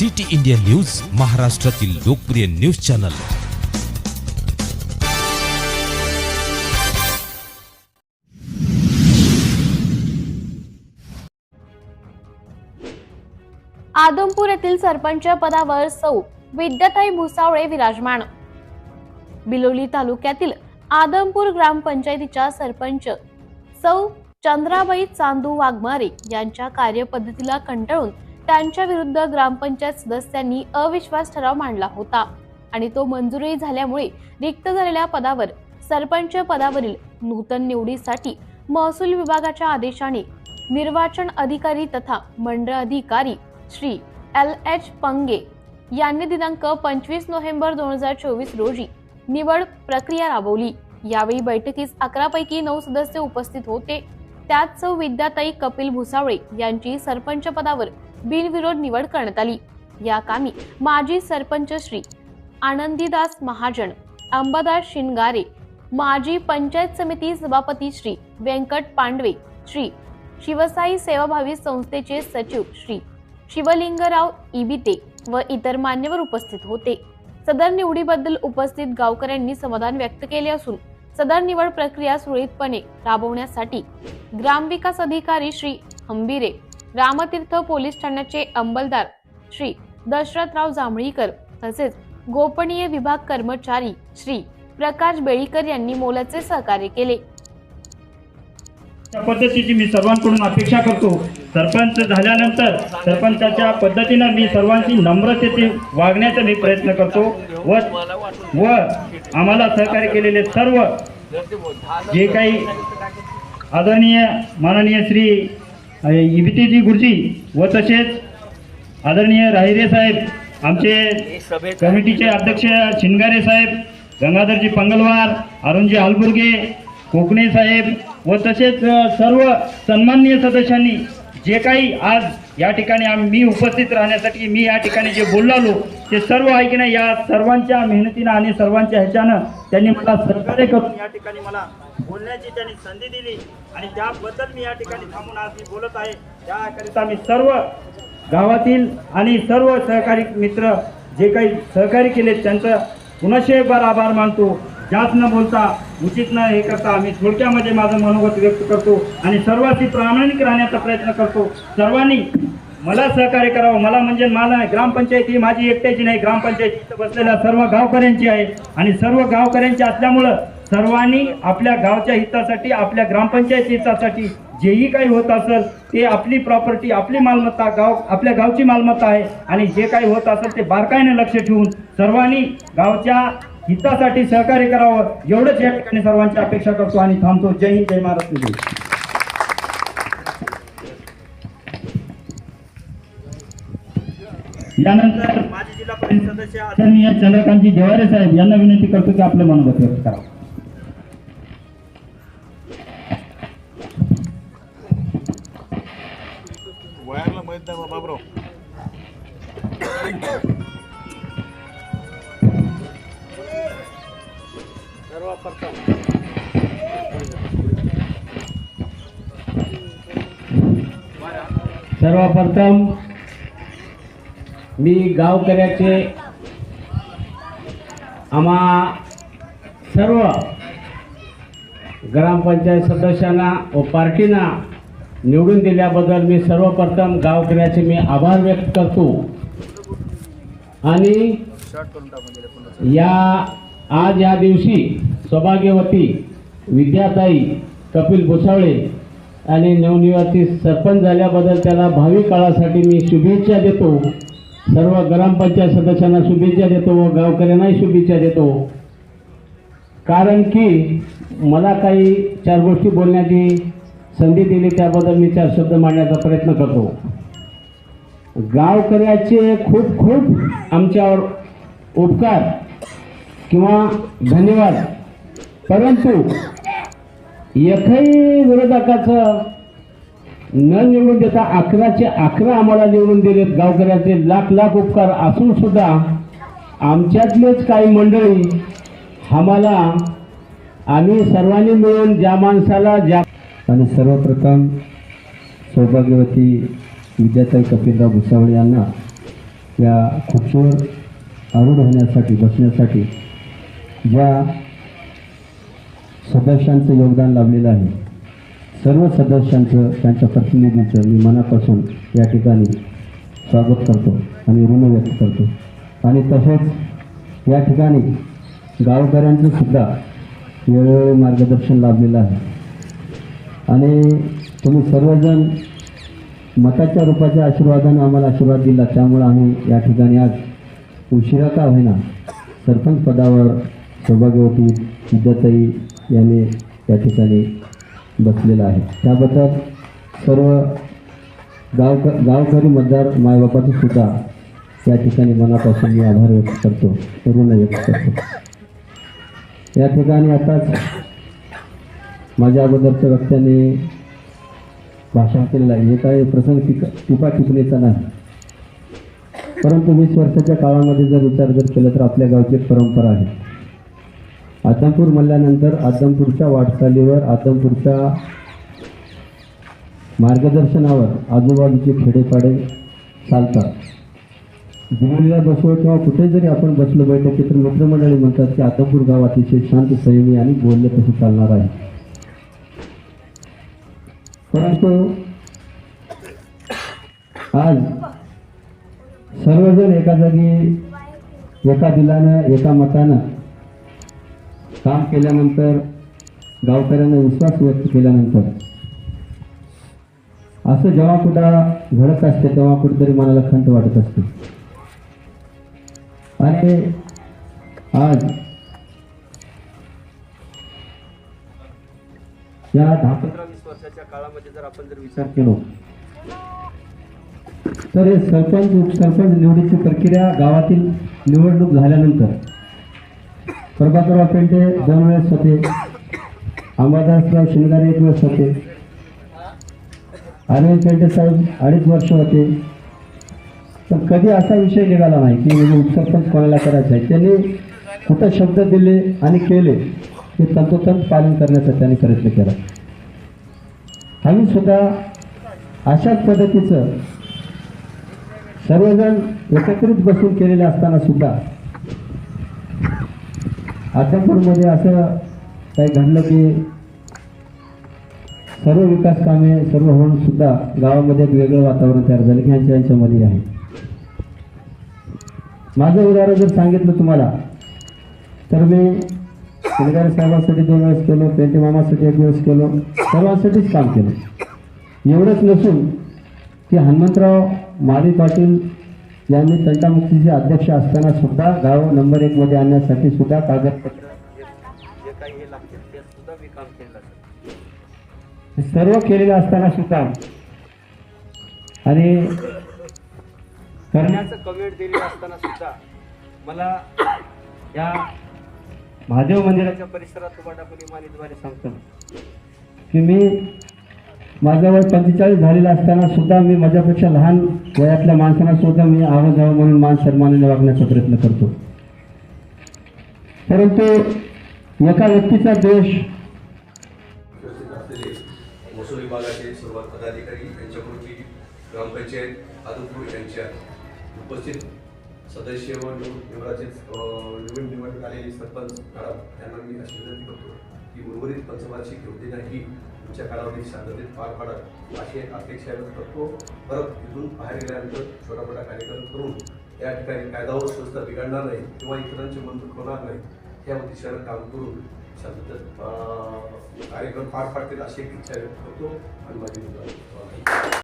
City India news महाराष्ट्रातील लोकप्रिय news channel. Adampur येथील सरपंच पदावर सौ विद्याताई भुसावळे विराजमान. बिलोली तालुक्यातील आदमपूर ग्रामपंचायतीच्या सरपंच सौ चंद्राबाई चांदू वाघमारे यांच्या कार्यपद्धतीला कंटाळून त्यांच्या विरुद्ध ग्रामपंचायत सदस्यांनी अविश्वास ठराव मांडला होता. आणि तो मंजुरी झाल्यामुळे रिक्त झालेल्या पदावर सरपंच पदावरील नूतन निवडीसाठी महसूल विभागाच्या आदेशाने निर्वाचन अधिकारी तथा मंडळ अधिकारी श्री एल एच पंगे यांनी दिनांक पंचवीस नोव्हेंबर दोन हजार चोवीस रोजी निवड प्रक्रिया राबवली. यावेळी बैठकीस अकरा पैकी नऊ सदस्य उपस्थित होते. त्यात सौ विद्याताई कपिल भुसावळे यांची सरपंच पदावर बिनविरोध निवड करण्यात आली. या कामी माजी सरपंच श्री आनंदीदास महाजन अंबादास शिनगारे माजी पंचायत समिती सभापती श्री व्यंकट पांडवे श्री शिवसाई सेवाभावी संस्थेचे सचिव श्री शिवलिंगराव इबिते व इतर मान्यवर उपस्थित होते. सदर निवडीबद्दल उपस्थित गावकऱ्यांनी समाधान व्यक्त केले असून सदर निवड प्रक्रिया सुरळीतपणे राबवण्यासाठी ग्रामविकास अधिकारी श्री हंबिरे रामतीर्थ पोलीस ठाण्याचे अंमलदार श्री दशरथराव जांभळीकर तसेच गोपनीय विभाग कर्मचारी श्री प्रकाश बेळीकर यांनी मोलाचे सहकार्य केले. त्या पद्धतीची मी सर्वांकडून अपेक्षा करतो. सरपंच झाल्यानंतर सरपंचाच्या पद्धतीनं मी सर्वांची नम्रतेने वागण्याचा मी प्रयत्न करतो व व आम्हाला सहकार्य केलेले सर्व जे काही आदरणीय माननीय श्री इबितीजी गुरुजी व तसेच आदरणीय राहिरे साहेब आमचे कमिटीचे अध्यक्ष शिनगारे साहेब गंगाधरजी पंगलवार अरुणजी आलबुर्गे कोकणे साहेब व तसेच सर्व सन्माननीय सदस्यांनी जे काही आज या ठिकाणी आम- मी उपस्थित राहण्यासाठी मी या ठिकाणी जे बोललो ते सर्व ऐकणं या सर्वांच्या मेहनतीनं आणि सर्वांच्या ह्याच्यानं त्यांनी मला सहकार्य करून या ठिकाणी मला बोलण्याची त्यांनी संधी दिली आणि त्याबद्दल मी या ठिकाणी थांबून आज मी बोलत आहे. त्याकरिता मी सर्व गावातील आणि सर्व सहकारी मित्र जे काही सहकारी केले त्यांचं पुनश्च एक बार आभार मानतो. जास्त न बोलता उचित न हे करता मी थोडक्यामध्ये माझं मनोगत व्यक्त करतो आणि सर्वांशी प्रामाणिक राहण्याचा प्रयत्न करतो. सर्वांनी मला सहकार्य करावं. मला म्हणजे मला ग्रामपंचायत ही माझी एकट्याची नाही ग्रामपंचायत इथं बसलेल्या सर्व गावकऱ्यांची आहे. आणि सर्व गावकऱ्यांची असल्यामुळं सर्वांनी आपल्या गावच्या हितासाठी आपल्या ग्रामपंचायत हितासाठी जेही काही होत असेल ते आपली प्रॉपर्टी आपली मालमत्ता गाव आपल्या गावची मालमत्ता आहे. आणि जे काही होत असेल ते बारकाईने लक्ष ठेवून सर्वांनी गावच्या हितासाठी सहकार्य करावं एवढंच या ठिकाणी सर्वांची अपेक्षा करतो आणि थांबतो. जय हिंद जय महाराष्ट्र यानंतर माजी जिल्हा परिषद सदस्य आदरणीय चंद्रकांतजी देवारे साहेब यांना विनंती करतो की आपलं मनोगत व्यक्त करावं वयाला माहीत नाही बाबराव सर्वप्रथम मी गावकऱ्याचे आम्हा सर्व ग्रामपंचायत सदस्यांना व पार्टीना निवडून दिल्याबद्दल मी सर्वप्रथम गावकऱ्याचे मी आभार व्यक्त करतो. आणि या आज या दिवशी सौभाग्यवती विद्याताई कपिल भुसावळे आणि नवनिर्वाचित सरपंच झाल्याबद्दल त्याला भावी काळासाठी मी शुभेच्छा देतो. सर्व ग्रामपंचायत सदस्यांना शुभेच्छा देतो व गावकऱ्यांनाही शुभेच्छा देतो. कारण की मला काही चार गोष्टी बोलण्याची संधी दिली त्याबद्दल मी चार शब्द मांडण्याचा प्रयत्न करतो. गावकऱ्याचे खूप खूप आमच्यावर उपकार किंवा धन्यवाद. परंतु एकही विरोधकाचं न निवडून देता अकराचे अकरा आम्हाला निवडून दिलेत गावकऱ्याचे लाख लाख उपकार असून सुद्धा आमच्यातलेच काही मंडळी आम्हाला आम्ही सर्वांनी मिळून ज्या माणसाला ज्या आणि सर्वप्रथम सौभाग्यवती विद्याताई कपिलराव भुसावळे यांना या खुर्चीवर आरूढ होण्यासाठी बसण्यासाठी ज्या सदस्यांचं योगदान लाभलेलं आहे सर्व सदस्यांचं त्यांच्या प्रतिनिधीचं मी मनापासून या ठिकाणी स्वागत करतो आणि ऋण व्यक्त करतो. आणि तसेच या ठिकाणी गावकऱ्यांचं सुद्धा वेळोवेळी मार्गदर्शन लाभलेलं आहे. आणि तुम्ही सर्वजण मताच्या रूपाच्या आशीर्वादानं आम्हाला आशीर्वाद दिला. त्यामुळं आम्ही या ठिकाणी आज उशिरा का होईना सरपंच पदावर सौभाग्यवती विद्याताई यांनी या ठिकाणी बसलेलं आहे. त्याबद्दल सर्व गावक गावकरी मतदार मायबापाचं सुद्धा या ठिकाणी मनापासून मी आभार व्यक्त करतो. ऋण व्यक्त करतो. या ठिकाणी आताच माझ्या अगोदरच्या वक्त्याने भाषण केलेला आहे. हे काही प्रसंग टिका टिपा टिपणीचा नाही. परंतु वीस वर्षाच्या काळामध्ये जर विचार जर केला तर आपल्या गावची एक परंपरा आहे. आदमपूर म्हणल्यानंतर आदमपूरच्या वाटचालीवर आदमपूरच्या मार्गदर्शनावर आजूबाजूचे खेडेपाडे चालतात. दिल्लीला बसलो किंवा कुठे जरी आपण बसलो बैठकीत तर मित्रमंडळी म्हणतात की आदमपूर गाव अतिशय शांत संयमी आणि बोलले तसे चालणार आहे. परंतु आज सर्वजण एका जागी एका दिलानं एका मतानं काम केल्यानंतर गावकऱ्यांना विश्वास व्यक्त केल्यानंतर असं जेव्हा कुठं घडत असते तेव्हा कुठेतरी मनाला खंत वाटत असते. आणि आज या दहा पंधरा वीस वर्षाच्या काळामध्ये जर आपण जर विचार केलो तर हे सरपंच उपसरपंच निवडीची प्रक्रिया गावातील निवडणूक झाल्यानंतर प्रभाकरराव पेंटे दोन वेळेस होते अंबादासराव शिंगारे एक वेळेस होते अरविंद पेंटे साहेब अडीच वर्ष होते. पण कधी असा विषय निघाला नाही की म्हणजे उपसरपंच कोणाला करायचं आहे? त्यांनी कुठं शब्द दिले आणि केले? ते तंतोतंत पालन करण्याचा त्यांनी प्रयत्न केला. आम्ही सुद्धा अशाच पद्धतीचं सर्वजण एकत्रित बसून केलेले असताना सुद्धा आदमपूरमध्ये असं काही घडलं की सर्व विकास कामे सर्व होऊन सुद्धा गावामध्ये एक वेगळं वातावरण तयार झालं की यांच्या यांच्यामध्ये आहे. माझं उदाहरण जर सांगितलं तुम्हाला तर मी शिलगारे साहेबांसाठी दोन वेळेस केलो पेंटे मामासाठी एक दिवस केलो. सर्वांसाठीच काम केलं. एवढंच नसून की हनुमंतराव माळी पाटील यांनी तंटामुक्तीचे अध्यक्ष असताना सुद्धा गाव नंबर एक मध्ये आणण्यासाठी सुद्धा कागदपत्र जे काही हे लागते ते सुद्धा मी काम सर्व केलेलं असताना सुद्धा आणि करण्याचं कमेंट दिले असताना सुद्धा मला या महादेव मंदिराच्या परिसरात तुम्हाला कोणी मानितवारे सांगतो. की मी माझं वय पंचेचाळीस झालेला असताना सुद्धा मी माझ्यापेक्षा लहान वयातल्या माणसांना सुद्धा मी आवाज जावं म्हणून मान सन्मानाने वागण्याचा प्रयत्न करतो. परंतु एका व्यक्तीचा देश महसूल विभागाचे सर्व पदाधिकारी यांच्याकडून ग्रामपंचायत आदमपूर यांच्या उपस्थित सदस्य व निवड निवडाचे नवीन निवड निवड सरपंच काळात त्यांना मी अशी विनंती करतो की उर्वरित पंचवार्षिक योजनाही तुमच्या कालावधीत शांततेत पार पाडत अशी अपेक्षा व्यक्त करतो. परत इथून बाहेर गेल्यानंतर छोटा मोठा कार्यक्रम करून या ठिकाणी कायदा व संस्था बिघडणार नाही किंवा इतरांचे मन दुखवणार नाही या उद्देशानं काम करून शांततेत कार्यक्रम पार पाडतील अशी एक इच्छा व्यक्त करतो. आणि माझी